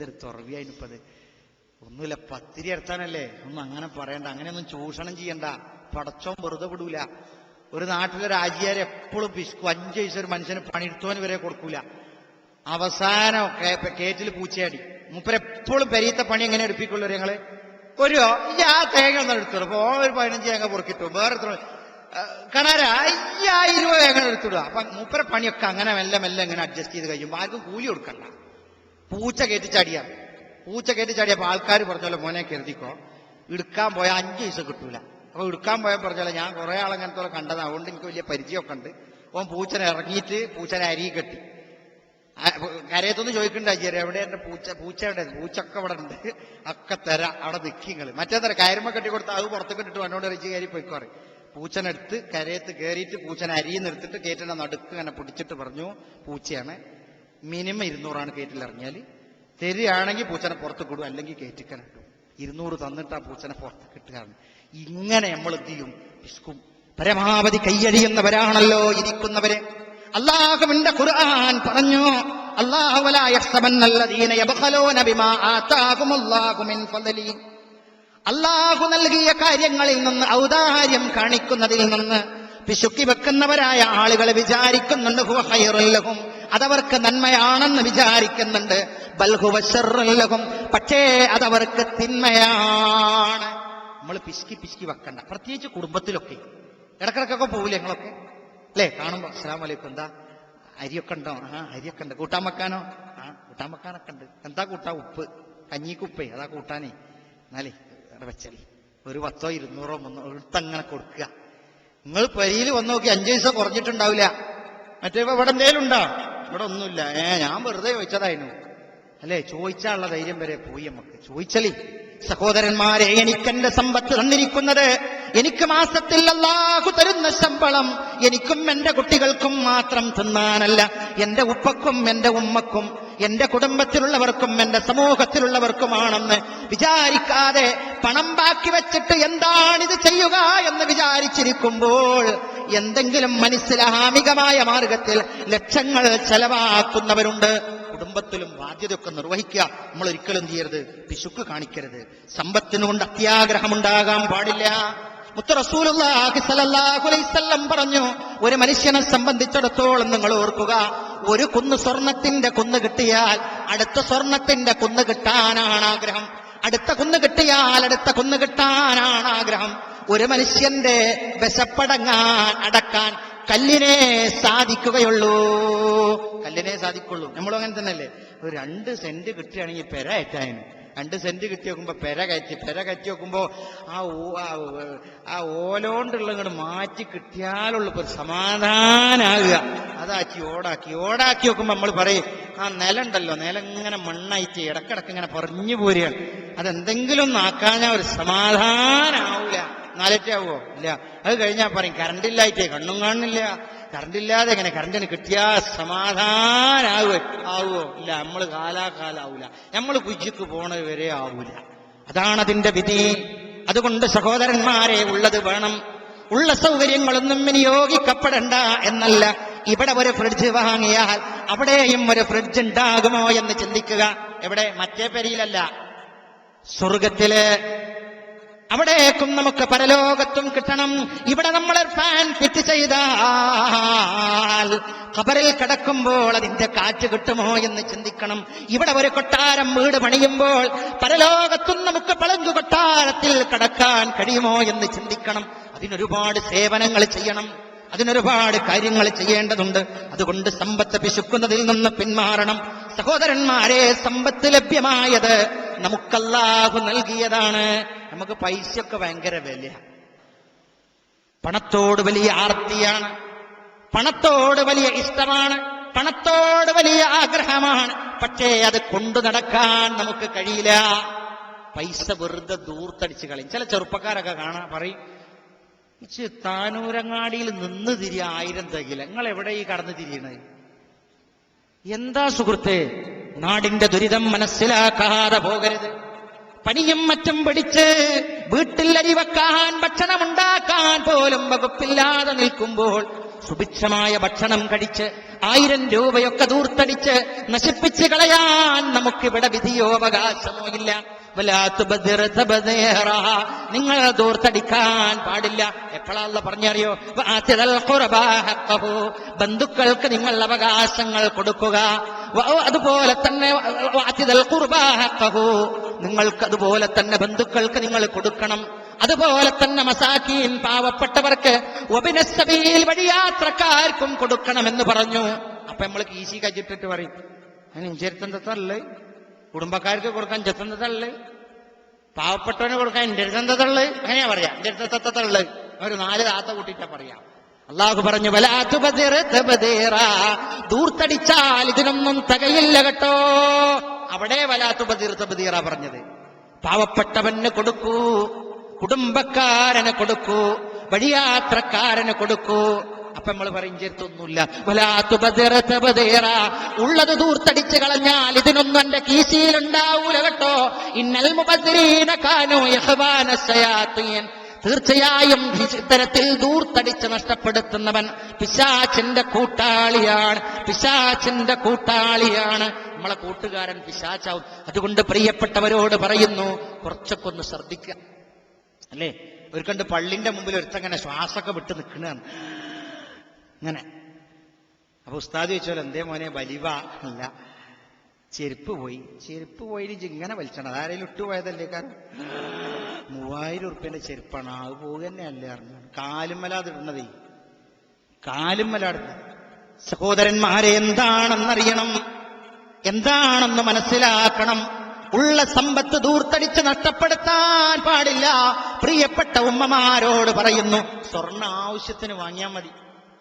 എന്തൊരു തുറവിയായിപ്പത് ഒന്നുമില്ല പത്തിരി എടുത്താനല്ലേ? ഒന്നും അങ്ങനെ പറയണ്ട അങ്ങനെയൊന്നും ചൂഷണം ചെയ്യണ്ട. പടച്ചോൻ വെറുതെ വിടൂല. ഒരു നാട്ടിലെ രാജ്യാരെ എപ്പോഴും പിശുക്കും. അഞ്ച് വയസ്സ് ഒരു മനുഷ്യന് പണിയെടുത്തോന് വരെ കൊടുക്കൂല. അവസാനം കേറ്റിൽ പൂച്ചയാടി. മൂപ്പരെപ്പോഴും പെരീത്ത പണി എങ്ങനെ എടുപ്പിക്കുള്ളൂ ഞങ്ങൾ ഒരു ആ തേങ്ങ ഒന്നും എടുത്തോളൂ. അപ്പൊ ഒരു പതിനഞ്ച് തേങ്ങ പൊറുക്കിട്ടു വേറെ കണാര? അയ്യായിരം രൂപ തേങ്ങ എടുത്തിടുക. അപ്പൊ മൂപ്പരെ പണിയൊക്കെ അങ്ങനെ മെല്ലെ മെല്ലെ ഇങ്ങനെ അഡ്ജസ്റ്റ് ചെയ്ത് കഴിയുമ്പോൾ ആർക്കും കൂലി കൊടുക്കണ്ട. പൂച്ച കയറ്റി ചാടിയാ. പൂച്ച കയറ്റി ചാടിയപ്പോ ആൾക്കാർ പറഞ്ഞല്ലോ മോനെ കരുതിക്കോ. എടുക്കാൻ പോയാൽ അഞ്ച് പൈസ കിട്ടൂല. അപ്പൊ എടുക്കാൻ പോയാൽ പറഞ്ഞല്ലോ ഞാൻ കുറെ ആളങ്ങനത്തോളം കണ്ടതാണ് അതുകൊണ്ട് എനിക്ക് വലിയ പരിചയമൊക്കെ ഉണ്ട്. ഓൻ പൂച്ചനെ ഇറങ്ങിയിട്ട് പൂച്ചനെ അരി കെട്ടി. കരയത്തൊന്നും ചോദിക്കണ്ട അജിയരെ എവിടെ എന്റെ പൂച്ച പൂച്ച എവിടെ? പൂച്ചൊക്കെ ഇവിടെ ഉണ്ട്. ഒക്കെ തര അവിടെ നിൽക്കിങ്ങൾ മറ്റേ തര കയറുമ്പോ കെട്ടി കൊടുത്ത് അത് പുറത്തൊക്കെ ഇട്ടിട്ട് എന്നോട് അരിച്ച് കയറി പോയിക്കോറി പൂച്ചനെടുത്ത് കരയത്ത് കയറിയിട്ട് പൂച്ചനെ അരിയിൽ നിർത്തിട്ട് കയറ്റിന്റെ നടുക്ക് ഇങ്ങനെ പിടിച്ചിട്ട് പറഞ്ഞു പൂച്ചയാണ്. മിനിമം ഇരുന്നൂറാണ് കയറ്റിൽ ഇറങ്ങിയാൽ തരികയാണെങ്കിൽ പൂച്ചനെ പുറത്ത് കൊടുക്കും അല്ലെങ്കിൽ കയറ്റിക്കാൻ ഇട്ടു ഇരുന്നൂറ് തന്നിട്ട് ആ പൂച്ചനെ പുറത്ത് കിട്ടുകയാണ് ഇങ്ങനെ നമ്മൾ എന്ത് ചെയ്യും? പിസ്കും പരമാവധി കയ്യഴിയുന്നവരാണല്ലോ ഇരിക്കുന്നവരെ. അള്ളാഹുവിന്റെ ഖുർആൻ പറഞ്ഞു? അള്ളാഹു നൽകിയ കാര്യങ്ങളിൽ നിന്ന് ഔദാര്യം കാണിക്കുന്നതിൽ നിന്ന് പിശുക്കി വെക്കുന്നവരായ ആളുകൾ വിചാരിക്കുന്നുണ്ട് ഹുവ ഖൈറുൽ ലഹും. അതവർക്ക് നന്മയാണെന്ന് വിചാരിക്കുന്നുണ്ട് ബൽഹുവ ശർറുൽ ലഹും. പക്ഷേ അതവർക്ക് തിന്മയാണ്. നമ്മൾ പിശുക്കി പിശുക്കി വെക്കണ്ട. പ്രത്യേകിച്ച് കുടുംബത്തിലൊക്കെ. ഇടക്കിടക്കൊക്കെ പോവില്ലേ ഞങ്ങളൊക്കെ അല്ലേ? കാണുമ്പോ അസ്സാം വലൈക്കും എന്താ? അരിയൊക്കെ ഉണ്ടോ? ആ അരിയൊക്കെ ഉണ്ട്. കൂട്ടാൻ വെക്കാനോ? ആ കൂട്ടാൻ വെക്കാനൊക്കെ ഉണ്ട്. എന്താ കൂട്ടാ ഉപ്പ്? കഞ്ഞിക്ക് ഉപ്പേ? അതാ കൂട്ടാനേ. എന്നാലേ വെച്ചാലേ ഒരു പത്തോ ഇരുന്നൂറോ മുന്നൂറോ എടുത്തങ്ങനെ കൊടുക്കുക. നിങ്ങൾ പരിയിൽ വന്ന് നോക്കി അഞ്ചു പൈസ കുറഞ്ഞിട്ടുണ്ടാവില്ല. മറ്റേ ഇവിടെ എന്തേലും ഉണ്ടോ? ഇവിടെ ഒന്നുമില്ല. ഏ ഞാൻ വെറുതെ ചോദിച്ചതായിരുന്നു. അല്ലേ ചോദിച്ചാലുള്ള ധൈര്യം വരെ പോയി നമുക്ക്. ചോദിച്ചലേ സഹോദരന്മാരെ എനിക്കെന്റെ സമ്പത്ത് തന്നിരിക്കുന്നത് എനിക്ക് മാസത്തിൽ അല്ലാഹു തരുന്ന ശമ്പളം എനിക്കും എന്റെ കുട്ടികൾക്കും മാത്രം തിന്നാനല്ല. എന്റെ ഉപ്പക്കും എന്റെ ഉമ്മക്കും എന്റെ കുടുംബത്തിലുള്ളവർക്കും എന്റെ സമൂഹത്തിലുള്ളവർക്കുമാണെന്ന് വിചാരിക്കാതെ പണം ബാക്കി വെച്ചിട്ട് എന്താണിത് ചെയ്യുക എന്ന് വിചാരിച്ചിരിക്കുമ്പോൾ എന്തെങ്കിലും മനസ്സിലാമികമായ മാർഗത്തിൽ ലക്ഷങ്ങൾ ചെലവാക്കുന്നവരുണ്ട്. കുടുംബത്തിലും ബാധ്യതയൊക്കെ നിർവഹിക്കുക. നമ്മൾ ഒരിക്കലും ചെയ്യരുത്? പിശുക്ക് കാണിക്കരുത്. സമ്പത്തിനു കൊണ്ട് അത്യാഗ്രഹമുണ്ടാകാൻ പാടില്ല. മുത്ത റസൂലുള്ളാഹി സ്വല്ലല്ലാഹു അലൈഹി വസല്ലം പറഞ്ഞു ഒരു മനുഷ്യനെ സംബന്ധിച്ചിടത്തോളം നിങ്ങൾ ഓർക്കുക ഒരു കുന്ന് സ്വർണത്തിന്റെ കുന്ന് കിട്ടിയാൽ അടുത്ത സ്വർണത്തിന്റെ കുന്ന് കിട്ടാനാണ് ആഗ്രഹം. അടുത്ത കുന്ന് കിട്ടിയാൽ അടുത്ത കുന്ന് കിട്ടാനാണ് ആഗ്രഹം. ഒരു മനുഷ്യന്റെ വിശപ്പടങ്ങാൻ അടക്കാൻ കല്ലിനെ സാധിക്കുകയുള്ളൂ. കല്ലിനെ സാധിക്കുള്ളൂ. നമ്മളും അങ്ങനെ തന്നെയല്ലേ? ഒരു രണ്ട് സെന്റ് കിട്ടുകയാണെങ്കിൽ പെര അയറ്റായന് രണ്ട് സെന്റ് കിട്ടി നോക്കുമ്പോ പെര കയറ്റി പെര കയറ്റി നോക്കുമ്പോ ആ ആ ഓലോണ്ടുള്ള ഇങ്ങോട്ട് മാറ്റി കിട്ടിയാലുള്ള ഒരു സമാധാനാകുക. അതാക്കി ഓടാക്കി ഓടാക്കി നോക്കുമ്പോ നമ്മൾ പറയും ആ നിലണ്ടല്ലോ നിലം ഇങ്ങനെ മണ്ണായിട്ട് ഇടക്കിടക്ക് ഇങ്ങനെ പറഞ്ഞു പോരുകയാണ്. അതെന്തെങ്കിലും ഒന്ന് ആക്കാഞ്ഞാ ഒരു സമാധാനാവൂല. നാലറ്റാവോ ഇല്ല. അത് കഴിഞ്ഞാൽ പറയും കറണ്ടില്ലായിട്ടേ കണ്ണും കാണുന്നില്ല. കറണ്ട് ഇല്ലാതെ എങ്ങനെ കറണ്ടിന് കിട്ടിയാ സമാധാനാവോ ആവോ ഇല്ല നമ്മൾ കാലാകാലാവൂല. നമ്മൾ കുജിക്ക് പോണത് വരെ ആവൂല. അതാണ് അതിന്റെ വിധി. അതുകൊണ്ട് സഹോദരന്മാരെ ഉള്ളത് വേണം. ഉള്ള സൗകര്യങ്ങളൊന്നും വിനിയോഗിക്കപ്പെടണ്ട എന്നല്ല. ഇവിടെ ഒരു ഫ്രിഡ്ജ് വാങ്ങിയാൽ അവിടെയും ഒരു ഫ്രിഡ്ജ് ഉണ്ടാകുമോ എന്ന് ചിന്തിക്കുക. എവിടെ? മറ്റേ പെരിയിലല്ല. സ്വർഗത്തിൽ അവിടേക്കും നമുക്ക് പരലോകത്തും കിട്ടണം. ഇവിടെ നമ്മൾ ഫാൻ ഫിറ്റ് ചെയ്താൽ കബറിൽ കിടക്കുമ്പോൾ അതിന്റെ കാറ്റ് കിട്ടുമോ എന്ന് ചിന്തിക്കണം. ഇവിടെ ഒരു കൊട്ടാരം വീട് പണിയുമ്പോൾ പരലോകത്തും നമുക്ക് പളങ്കു കൊട്ടാരത്തിൽ കിടക്കാൻ കഴിയുമോ എന്ന് ചിന്തിക്കണം. അതിനൊരുപാട് സേവനങ്ങൾ ചെയ്യണം. അതിനൊരുപാട് കാര്യങ്ങൾ ചെയ്യേണ്ടതുണ്ട്. അതുകൊണ്ട് സമ്പത്ത് പിശുക്കുന്നതിൽ നിന്ന് പിന്മാറണം. സഹോദരന്മാരെ സമ്പത്ത് ലഭ്യമായത് നമുക്കല്ലാഹു നൽകിയതാണ്. നമുക്ക് പൈസയൊക്കെ ഭയങ്കര വില പണത്തോട് വലിയ ആർത്തിയാണ്. പണത്തോട് വലിയ ഇഷ്ടമാണ്. പണത്തോട് വലിയ ആഗ്രഹമാണ്. പക്ഷേ അത് കൊണ്ടു നടക്കാൻ നമുക്ക് കഴിയില്ല. പൈസ വെറുതെ ദൂർത്തടിച്ച് കളയും. ചില ചെറുപ്പക്കാരൊക്കെ കാണാൻ പറയും താനൂരങ്ങാടിയിൽ നിന്ന് തിരിയ ആയിരം തകില. നിങ്ങൾ എവിടെ ഈ കടന്നു തിരിയണത് എന്താ സുഹൃത്തെ? നാടിന്റെ ദുരിതം മനസ്സിലാക്കാതെ പോകരുത്. പനിയും മറ്റും പിടിച്ച് വീട്ടിൽ അരി വെക്കാൻ ഭക്ഷണമുണ്ടാക്കാൻ പോലും വകുപ്പില്ലാതെ നിൽക്കുമ്പോൾ സുഭിക്ഷമായ ഭക്ഷണം കടിച്ച് ആയിരം രൂപയൊക്കെ ദൂർത്തടിച്ച് നശിപ്പിച്ച് കളയാൻ നമുക്കിവിടെ വിധിയോ അവകാശമോ ഇല്ല. നിങ്ങൾ ദൂർത്തടിക്കാൻ പാടില്ല. എപ്പോഴാള്ള പറഞ്ഞറിയോ. ബന്ധുക്കൾക്ക് നിങ്ങൾ അവകാശങ്ങൾ കൊടുക്കുക. അതുപോലെ തന്നെ വാതിദൽ ഖുർബാ ഹഖഹു. നിങ്ങൾക്ക് അതുപോലെ തന്നെ ബന്ധുക്കൾക്ക് നിങ്ങൾ കൊടുക്കണം. അതുപോലെ തന്നെ മസാഖീൻ പാവപ്പെട്ടവർക്ക് ഒബിനസ്സബീൽ വഴിയാത്രക്കാർക്കും കൊടുക്കണമെന്ന് പറഞ്ഞു. അപ്പൊ നമ്മൾ കീശി കച്ചിട്ടിട്ട് പറയും അതിന് ചെറുത്തന്തല്ലേ കുടുംബക്കാർക്ക് കൊടുക്കാൻ ചെത്തന്തല്ലേ പാവപ്പെട്ടവന് കൊടുക്കാൻ എന്റെ അങ്ങനെയാ പറയാ. എന്റെ ഒരു നാല് താത്ത കൂട്ടിട്ടാ പറയാം. അള്ളാഹു പറഞ്ഞു "വലാതുബദിർ തബ്ദീറ." ദൂർത്തടിച്ചാൽ ഇതിനൊന്നും തകയില്ല കേട്ടോ. അവിടെ വലാത്തുബദീർ തബ്ദീറ പറഞ്ഞത്. പാവപ്പെട്ടവന് കൊടുക്കൂ കുടുംബക്കാരന് കൊടുക്കൂ വഴിയാത്രക്കാരന് കൊടുക്കൂ. അപ്പൊ നമ്മൾ പറയും ചേർത്തൊന്നുമില്ല വലാത്തുബദിർ തബ്ദീറ. ഉള്ളത് ദൂർത്തടിച്ചു കളഞ്ഞാൽ ഇതിനൊന്നും എന്റെ കീശിയിലുണ്ടാവൂല കേട്ടോ. ഇന്നൽ മുബദ്ദരീന കാനു യഹ്വാന തീർച്ചയായും ഇത്തരത്തിൽ ദൂർത്തടിച്ച് നഷ്ടപ്പെടുത്തുന്നവൻ പിശാച്ചിന്റെ കൂട്ടാളിയാണ്. പിശാച്ചിന്റെ കൂട്ടാളിയാണ്. നമ്മളെ കൂട്ടുകാരൻ പിശാച്ചാവും അതുകൊണ്ട് പ്രിയപ്പെട്ടവരോട് പറയുന്നു കുറച്ചൊക്കെ ഒന്ന് ശ്രദ്ധിക്കുക. അല്ലേ? ഒരു കണ്ട് പള്ളിന്റെ മുമ്പിൽ ഒരുത്തങ്ങനെ ശ്വാസമൊക്കെ വിട്ട് നിൽക്കണതാണ്. ഇങ്ങനെ അപ്പൊ ഉസ്താദ് ചോദിച്ചാൽ എന്തേ മോനെ വലിവ? അല്ല ചെരുപ്പ് പോയി. ചെരുപ്പ് പോയി ഇങ്ങനെ വലിച്ചണം. അതാരെങ്കിലും ഇട്ടുപോയതല്ലേ കാരണം മൂവായിരം ഉറുപ്പ്യന്റെ ചെരുപ്പാണ്. അത് പോകുക തന്നെയല്ലേ അറിഞ്ഞു. മല അതിടുന്നതേ കാലും മല ഇടുന്നത്. സഹോദരന്മാരെ എന്താണെന്നറിയണം? എന്താണെന്ന് മനസ്സിലാക്കണം. ഉള്ള സമ്പത്ത് ദൂർത്തടിച്ച് നഷ്ടപ്പെടുത്താൻ പാടില്ല. പ്രിയപ്പെട്ട ഉമ്മമാരോട് പറയുന്നു സ്വർണ ആവശ്യത്തിന് വാങ്ങിയാൽ മതി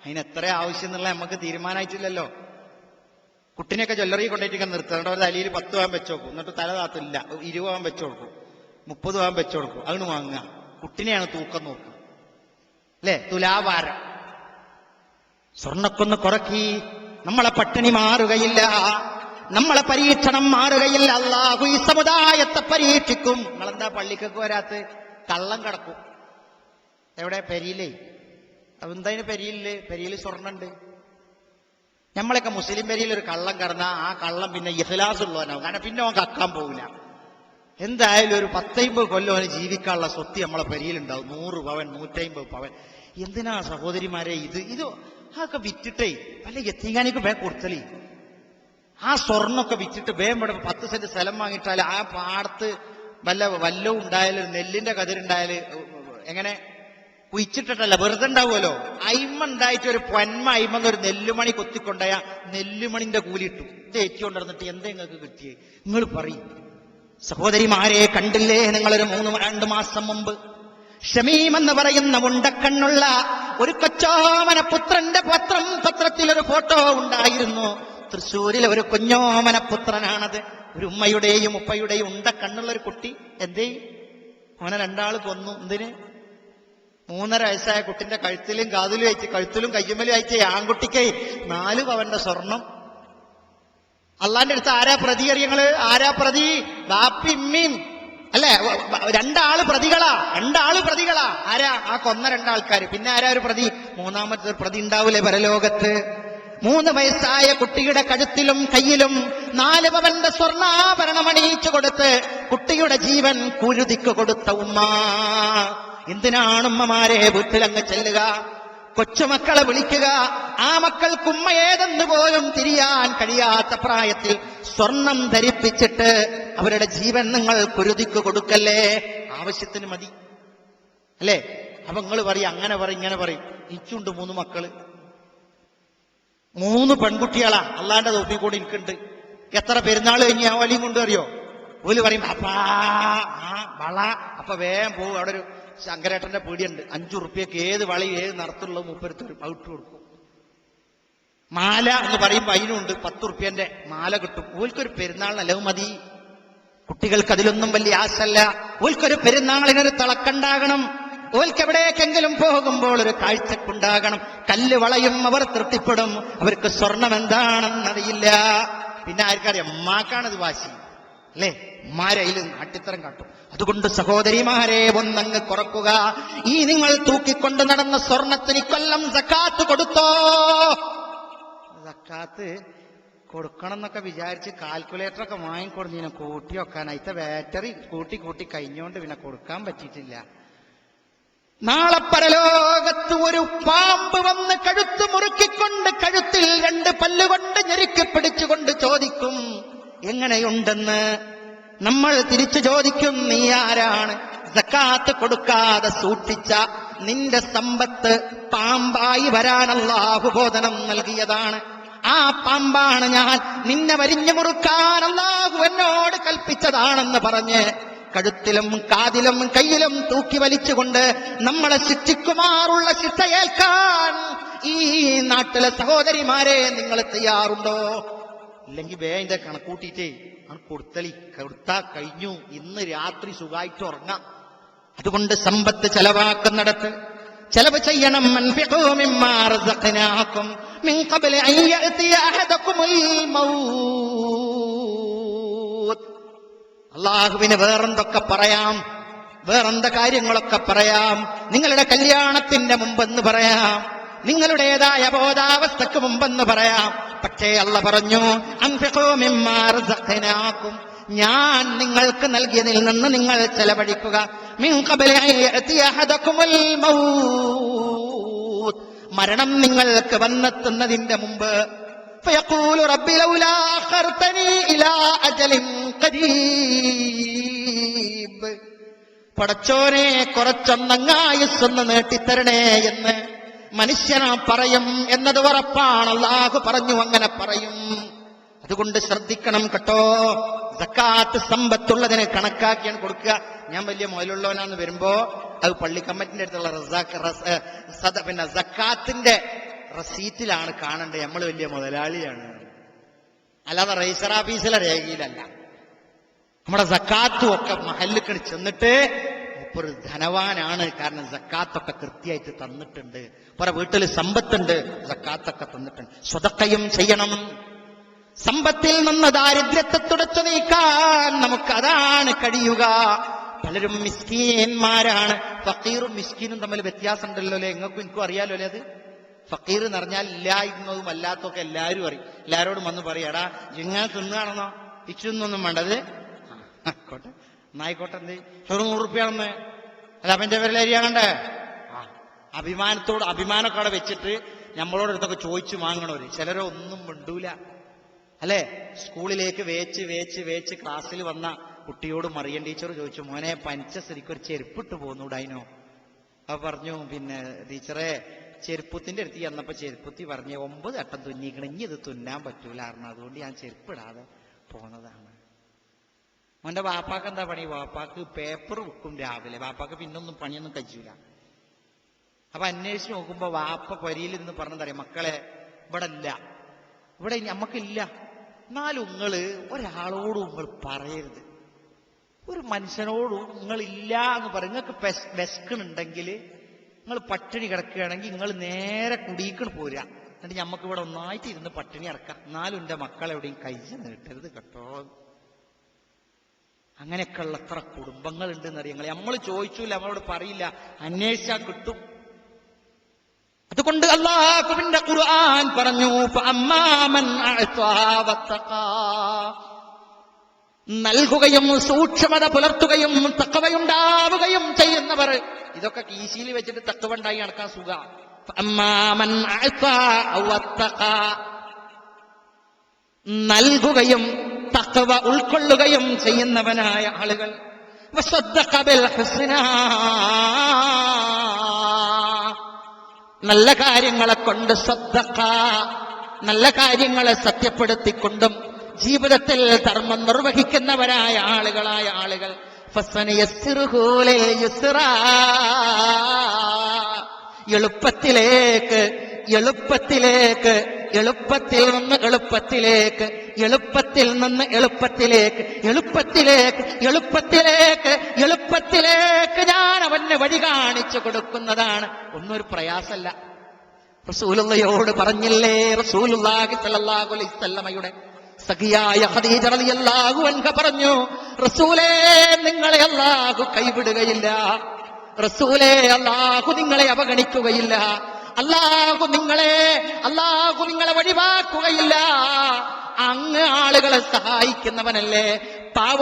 അതിനെത്ര ആവശ്യം എന്നുള്ള നമുക്ക് തീരുമാനമായിട്ടില്ലല്ലോ കുട്ടിനെയൊക്കെ ജ്വല്ലറി കൊണ്ടിട്ടിങ്ങനെ നിർത്തുക എന്നിട്ട് ഒരു തലയിൽ പത്ത് പോകാൻ വെച്ച് നോക്കും എന്നിട്ട് തല താത്തില്ല. ഇരുപത് പോകാൻ വെച്ച് കൊടുക്കും. മുപ്പത് പോകാൻ വെച്ച് കൊടുക്കും. അതിന് വാങ്ങുക. കുട്ടിനെയാണ് തൂക്കം നോക്കുക. അല്ലേ? തുലാവാരം. സ്വർണക്കൊന്ന് കുറക്കി. നമ്മളെ പട്ടിണി മാറുകയില്ല. നമ്മളെ പരീക്ഷണം മാറുകയില്ല. അള്ളാഹു ഈ സമുദായത്തെ പരീക്ഷിക്കും. നിങ്ങളെന്താ പള്ളിക്കൊക്കെ വരാത്ത? കള്ളം കിടക്കും. എവിടെ? പെരിയിലേ. അതെന്തായാലും പെരിയില്ലേ പെരിയിൽ സ്വർണുണ്ട്. നമ്മളൊക്കെ മുസ്ലിം വരിയിൽ ഒരു കള്ളം കടന്ന ആ കള്ളം പിന്നെ ഇഹ്ലാസ് ഉള്ളവനാവും കാരണം പിന്നെ അവൻ കക്കാൻ പോകില്ല എന്തായാലും ഒരു പത്തൈമ്പത് കൊല്ലം അവന് ജീവിക്കാനുള്ള സ്വത്ത് നമ്മളെ പരിയിലുണ്ടാവും നൂറ് പവൻ നൂറ്റമ്പത് പവൻ. എന്തിനാ സഹോദരിമാരെ ഇത്? ഇത് അതൊക്കെ വിറ്റിട്ടേ വല്ല യത്തീങ്ങാനിക്ക് വേ കൊടുത്തലേ. ആ സ്വർണമൊക്കെ വിറ്റിട്ട് വേം ഇവിടെ പത്ത് സെന്റ് സ്ഥലം വാങ്ങിയിട്ടാൽ ആ പാടത്ത് വല്ല വല്ലവും ഉണ്ടായാലും നെല്ലിന്റെ കതിരുണ്ടായാൽ എങ്ങനെ? കുയിച്ചിട്ടിട്ടല്ല വെറുതെ ഉണ്ടാവുമല്ലോ? അയിമ ഉണ്ടായിട്ട് ഒരു പൊന്മ അയിമെന്ന് ഒരു നെല്ലുമണി കൊത്തിക്കൊണ്ടായ നെല്ലുമണിന്റെ കൂലിട്ടു. ഇത് ഏറ്റുകൊണ്ടിരുന്നിട്ട് എന്താ നിങ്ങൾക്ക് കിട്ടിയേ? നിങ്ങൾ പറയും സഹോദരിമാരെ കണ്ടില്ലേ നിങ്ങളൊരു മൂന്ന് രണ്ട് മാസം മുമ്പ്? ഷമീം എന്ന് പറയുന്ന ഉണ്ടക്കണ്ണുള്ള ഒരു കൊച്ചോമന പുത്രന്റെ പത്രം പത്രത്തിൽ ഒരു ഫോട്ടോ ഉണ്ടായിരുന്നു. തൃശ്ശൂരിലെ ഒരു കുഞ്ഞോമന പുത്രനാണത്. ഒരു ഉമ്മയുടെയും ഉപ്പയുടെയും ഉണ്ടക്കണ്ണുള്ള ഒരു കുട്ടി. എന്തേ? അവനെ രണ്ടാൾ കൊന്നു. എന്തിന്? മൂന്നര വയസ്സായ കുട്ടിന്റെ കഴുത്തിലും കാതിലും അയച്ച് കഴുത്തിലും കയ്യുമ്മലും അയച്ച് ആൺകുട്ടിക്ക് നാല് പവന്റെ സ്വർണം. അള്ളാന്റെ അടുത്ത് ആരാ പ്രതി അറിയങ്ങൾ ആരാ പ്രതി? ബാപ്പി ഇമ്മീം. അല്ലേ? രണ്ടാൾ പ്രതികളാ. രണ്ടാൾ പ്രതികളാ. ആരാ? ആ കൊന്ന രണ്ടാൾക്കാര്. പിന്നെ ആരാ ഒരു പ്രതി? മൂന്നാമത്തെ പ്രതി ഉണ്ടാവൂലേ പരലോകത്ത്? മൂന്ന് വയസ്സായ കുട്ടിയുടെ കഴുത്തിലും കയ്യിലും നാല് പവന്റെ സ്വർണാഭരണം അണിയിച്ചു കൊടുത്ത് കുട്ടിയുടെ ജീവൻ കുരുതിക്ക് കൊടുത്ത ഉമ്മ. എന്തിനാണ് ഉമ്മമാരെ വീട്ടിലങ്ങ് ചെല്ലുക? കൊച്ചുമക്കളെ വിളിക്കുക. ആ മക്കൾക്കുമ്മ ഏതെന്ന് പോലും തിരിയാൻ കഴിയാത്ത പ്രായത്തിൽ സ്വർണം ധരിപ്പിച്ചിട്ട് അവരുടെ ജീവൻ നിങ്ങൾ കുരുതിക്ക് കൊടുക്കല്ലേ? ആവശ്യത്തിന് മതി. അല്ലേ? അപ്പൊ നിങ്ങൾ പറയും അങ്ങനെ പറയും ഇങ്ങനെ പറയും. ഇച്ചുണ്ട് മൂന്ന് മക്കൾ. മൂന്ന് പെൺകുട്ടികളാ. അള്ളാന്റെ തോപ്പി കൂടി എനിക്കുണ്ട്. എത്ര പെരുന്നാൾ കഴിഞ്ഞ് ആ വലിയും കൊണ്ടുവരിയോ ഓൽ പറയും അപ്പാ ആ വള. അപ്പൊ വേഗം പോകും അവിടെ ഒരു ശങ്കരേട്ടന്റെ പീടിയുണ്ട്. അഞ്ചു റുപ്യക്ക് ഏത് വളി ഏത് നടത്തുള്ള മുപ്പരത്തരും ഔട്ട് കൊടുക്കും. മാല എന്ന് പറയുമ്പോ അതിനുണ്ട് പത്ത് റുപ്യന്റെ മാല കിട്ടും. ഓൽക്കൊരു പെരുന്നാളിനല്ല മതി. കുട്ടികൾക്ക് അതിലൊന്നും വലിയ ആശല്ല. ഓൽക്കൊരു പെരുന്നാളിനൊരു തിളക്കുണ്ടാകണം. ഓൽക്ക് എവിടേക്കെങ്കിലും പോകുമ്പോൾ ഒരു കാഴ്ചക്കുണ്ടാകണം. കല്ല് വളയും അവർ തൃപ്തിപ്പെടും. അവർക്ക് സ്വർണം എന്താണെന്നറിയില്ല പിന്നെ ആർക്കറിയാം? അമ്മാക്കാണത് വാശി. അല്ലേ? ഉമ്മാരയിൽ നാട്ടിത്തരം കാട്ടും. അതുകൊണ്ട് സഹോദരിമാരെ ഒന്നങ്ങ് കുറക്കുക. ഈ നിങ്ങൾ തൂക്കിക്കൊണ്ട് നടന്ന സ്വർണത്തിന് കൊല്ലം സക്കാത്ത് കൊടുത്തോ? സക്കാത്ത് കൊടുക്കണം എന്നൊക്കെ വിചാരിച്ച് കാൽക്കുലേറ്റർ ഒക്കെ വാങ്ങിക്കൊടുന്നതിനെ കൂട്ടി അതിത്തെ ബാറ്ററി കൂട്ടി കൂട്ടി കഴിഞ്ഞോണ്ട് പിന്നെ കൊടുക്കാൻ പറ്റിയിട്ടില്ല. നാളെ പരലോകത്ത് ഒരു പാമ്പ് വന്ന് കഴുത്ത് മുറുക്കിക്കൊണ്ട് കഴുത്തിൽ രണ്ട് പല്ലുകൊണ്ട് ഞെരുക്കി പിടിച്ചുകൊണ്ട് ചോദിക്കും എങ്ങനെയുണ്ടെന്ന് നമ്മൾ തിരിച്ചു ചോദിക്കും നീ ആരാണ്? സക്കാത്ത് കൊടുക്കാതെ സൂക്ഷിച്ച നിന്റെ സമ്പത്ത് പാമ്പായി വരാൻ ബോധനം നൽകിയതാണ്. ആ പാമ്പാണ് ഞാൻ നിന്നെ വരിഞ്ഞു മുറുക്കാൻ അല്ലാഹു എന്നോട് കൽപ്പിച്ചതാണെന്ന് പറഞ്ഞ് കഴുത്തിലും കാതിലും കയ്യിലും തൂക്കി വലിച്ചുകൊണ്ട് നമ്മളെ ശിക്ഷിക്കുമാറുള്ള ശിക്ഷയേൽക്കാൻ ഈ നാട്ടിലെ സഹോദരിമാരെ നിങ്ങൾ തയ്യാറുണ്ടോ? ഇല്ലെങ്കിൽ വേഗം കണക്കൂട്ടിയിട്ടേ ആണ് കൊടുത്തളി. കൊടുത്താ കഴിഞ്ഞു. ഇന്ന് രാത്രി സുഖമായിട്ട് ഉറങ്ങാം. അതുകൊണ്ട് സമ്പത്ത് ചെലവാക്കുന്നിടത്ത് ചെലവ് ചെയ്യണം. അള്ളാഹുവിന് വേറെന്തൊക്കെ പറയാം? വേറെന്ത കാര്യങ്ങളൊക്കെ പറയാം? നിങ്ങളുടെ കല്യാണത്തിന്റെ മുമ്പെന്ന് പറയാം. നിങ്ങളുടേതായ ബോധാവസ്ഥക്ക് മുമ്പെന്ന് പറയാം. പക്ഷേ അല്ല പറഞ്ഞു അംഫിഖോമിമാർക്കും ഞാൻ നിങ്ങൾക്ക് നൽകിയതിൽ നിന്ന് നിങ്ങൾ ചെലവഴിക്കുക. മരണം നിങ്ങൾക്ക് വന്നെത്തുന്നതിന്റെ മുമ്പ് പടച്ചോനെ കുറച്ചൊന്നങ്ങായുസ്സൊന്ന് നീട്ടിത്തരണേ എന്ന് മനുഷ്യന പറയും എന്നത് ഉറപ്പാണ്. പറഞ്ഞു അങ്ങനെ പറയും. അതുകൊണ്ട് ശ്രദ്ധിക്കണം കേട്ടോ. സക്കാത്ത് സമ്പത്തുള്ളതിനെ കണക്കാക്കിയാണ് കൊടുക്കുക. ഞാൻ വലിയ മുതലുള്ളവനാന്ന് വരുമ്പോ അത് പള്ളി കമ്മിറ്റിന്റെ അടുത്തുള്ള റസാഖ് പിന്നെ സക്കാത്തിന്റെ റസീറ്റിലാണ് കാണേണ്ടത്. നമ്മൾ വലിയ മുതലാളിയാണ്. അല്ലാതെ റൈസർ ഓഫീസിലെ രേഖയിലല്ല. നമ്മുടെ സക്കാത്തും ഒക്കെ മഹല്ലുക്കടി ചെന്നിട്ട് ഒരു ധനവാനാണ്. കാരണം സക്കാത്തൊക്കെ കൃത്യമായിട്ട് തന്നിട്ടുണ്ട്. കുറെ വീട്ടിൽ സമ്പത്തുണ്ട്. സക്കാത്തൊക്കെ തന്നിട്ടുണ്ട്. സ്വതക്കയും ചെയ്യണം. സമ്പത്തിൽ നിന്ന് ദാരിദ്ര്യത്തെ തുടച്ചു നീക്കാൻ നമുക്ക് അതാണ് കഴിയുക. പലരും മിസ്കീന്മാരാണ്. ഫക്കീറും മിസ്കീനും തമ്മിൽ വ്യത്യാസമുണ്ടല്ലോ അല്ലേ? നിങ്ങൾക്കും എനിക്കും അറിയാലോ അല്ലേ അത്? ഫക്കീർ എന്ന് പറഞ്ഞാൽ ഇല്ലായിരുന്നതും അല്ലാത്തതൊക്കെ എല്ലാവരും അറിയും. എല്ലാവരോടും വന്ന് പറയാടാ ഇങ്ങനെ തിന്നുകയാണെന്നോ ഇച്ചൊന്നും വേണ്ടത് ആയിക്കോട്ടെ. എന്നായിക്കോട്ടെ എന്ത് ചെറു നൂറ് റുപ്യാണെന്ന് അല്ല അപ്പന്റെ പേരിൽ കണ്ടേ ആ അഭിമാനത്തോട് അഭിമാനമൊക്കെ അവിടെ വെച്ചിട്ട് നമ്മളോട് അടുത്തൊക്കെ ചോദിച്ചു വാങ്ങണവര്. ചിലരോ ഒന്നും മിണ്ടൂല. അല്ലേ? സ്കൂളിലേക്ക് വേച്ച് വേച്ച് വേച്ച് ക്ലാസ്സിൽ വന്ന കുട്ടിയോട് മറിയൻ ടീച്ചർ ചോദിച്ചു മോനെ പനിച്ച സ്ഥിതിക്ക് ഒരു ചെരുപ്പിട്ട് പോന്നൂടായിനോ അപ്പൊ പറഞ്ഞു പിന്നെ ടീച്ചറെ ചെരുപ്പത്തിന്റെ അടുത്ത് ചെന്നപ്പോ ചെരുപ്പത്തി പറഞ്ഞ് ഒമ്പത് വട്ടം തുന്നിക്കണ. ഇനി ഇത് തുന്നാൻ പറ്റൂല. കാരണം അതുകൊണ്ട് ഞാൻ ചെരുപ്പിടാതെ പോന്നതാണ്. മോന്റെ വാപ്പാക്ക് എന്താ പണി? വാപ്പാക്ക് പേപ്പർ വെക്കും രാവിലെ. വാപ്പാക്ക് പിന്നൊന്നും പണിയൊന്നും കഴിച്ചില്ല അപ്പൊ അന്വേഷിച്ച് നോക്കുമ്പോ വാപ്പ പരിയിൽ നിന്ന് പറഞ്ഞതറിയാം മക്കളെ ഇവിടെ ഇല്ല ഇവിടെ നമ്മക്കില്ല. എന്നാലും നിങ്ങൾ ഒരാളോടും നിങ്ങൾ പറയരുത്. ഒരു മനുഷ്യനോടും നിങ്ങളില്ല എന്ന് പറയും നിങ്ങൾക്ക് വിശക്കണുണ്ടെങ്കിൽ നിങ്ങൾ പട്ടിണി കിടക്കുകയാണെങ്കിൽ നിങ്ങൾ നേരെ കുടിയിക്കണ് പോരുക. എന്നിട്ട് നമുക്ക് ഇവിടെ ഒന്നായിട്ട് ഇരുന്ന് പട്ടിണി ഇറക്കാം എന്നാലും എന്റെ മക്കളെവിടെയും കൈ നീട്ടരുത് കേട്ടോ. അങ്ങനെയൊക്കെയുള്ള എത്ര കുടുംബങ്ങളുണ്ട് എന്നറിയങ്ങൾ നമ്മൾ ചോദിച്ചില്ല നമ്മളോട് പറയില്ല. അന്വേഷിച്ചാൽ കിട്ടും. അതുകൊണ്ട് അള്ളാഹുവിന്റെ ഖുർആൻ പറഞ്ഞു. നൽകുകയും സൂക്ഷ്മത പുലർത്തുകയും തക്കവയുണ്ടാവുകയും ചെയ്യുന്നവർ. ഇതൊക്കെ കീശിയിൽ വെച്ചിട്ട് തക്കവ ഉണ്ടായി നടക്കാൻ സുഖ. നൽകുകയും തക്കവ ഉൾക്കൊള്ളുകയും ചെയ്യുന്നവനായ ആളുകൾ. നല്ല കാര്യങ്ങളെ കൊണ്ട് സദ്ദഖ നല്ല കാര്യങ്ങളെ സത്യപ്പെടുത്തിക്കൊണ്ടും ജീവിതത്തിൽ ധർമ്മം നിർവഹിക്കുന്നവരായ ആളുകളായ ആളുകൾ. എളുപ്പത്തിലേക്ക് എളുപ്പത്തിലേക്ക് എളുപ്പത്തിൽ നിന്ന് എളുപ്പത്തിലേക്ക് എളുപ്പത്തിൽ നിന്ന് എളുപ്പത്തിലേക്ക് എളുപ്പത്തിലേക്ക് എളുപ്പത്തിലേക്ക് എളുപ്പത്തിലേക്ക് ഞാൻ അവന് വഴി കാണിച്ചു കൊടുക്കുന്നതാണ്. ഒന്നൊരു പ്രയാസമല്ല റസൂലുള്ളയോട് പറഞ്ഞില്ലേ റസൂലുള്ളാഹി സല്ലല്ലാഹു അലൈഹി വസല്ലമയുടെ സഖിയായ ഖദീജ റളിയല്ലാഹു അൻഹ പറഞ്ഞു റസൂലേ നിങ്ങളെ അല്ലാഹു കൈവിടുകയില്ല. റസൂലേ അല്ലാഹു നിങ്ങളെ അവഗണിക്കുകയില്ല. അള്ളാഹു നിങ്ങളെ അല്ലാഹു നിങ്ങളെ വഴിവാക്കുകയില്ല. അങ്ങ് ആളുകളെ സഹായിക്കുന്നവനല്ലേ? പാവ